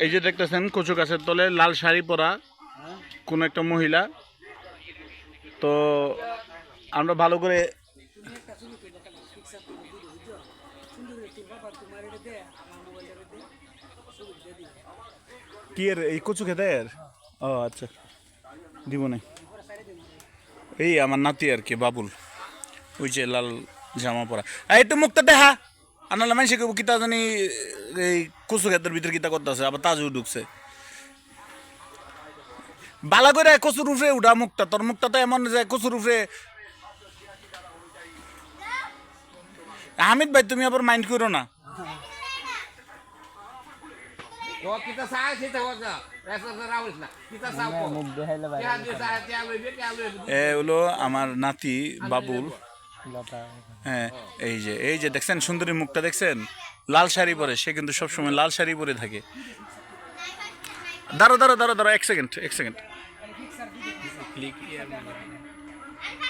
এই যে দেখতেছেন, কচু গাছের তলে লাল শাড়ি পরা কোন একটা মহিলা। তো আমরা ভালো করে কি এর, এই কচু খেতের ও আচ্ছা। দিব না এই আমার নাতি আর কি, বাবুল। ওই যে লাল জামা পরা। একটু মুখটা দেখা আনালে মানুষে কেউ কিতা জানি এই কচু ক্ষেতের ভিতরে কিতা করতেছে আবার তাজু ঢুকছে। বালা করে কচুর উপরে উঠা মুখটা। তোর মুখটা তো এমন যে কচুর উপরে হামিদ ভাই তুমি আবার মাইন্ড করো না. এ হলো আমার নাতি বাবুল। হ্যাঁ এই যে এই যে দেখছেন সুন্দরী মুখটা দেখছেন? লাল শাড়ি পরে, সে কিন্তু সবসময় লাল শাড়ি পরে থাকে। দাঁড়ো দাঁড়ো দাঁড়ো দাঁড়ো এক সেকেন্ড এক সেকেন্ড।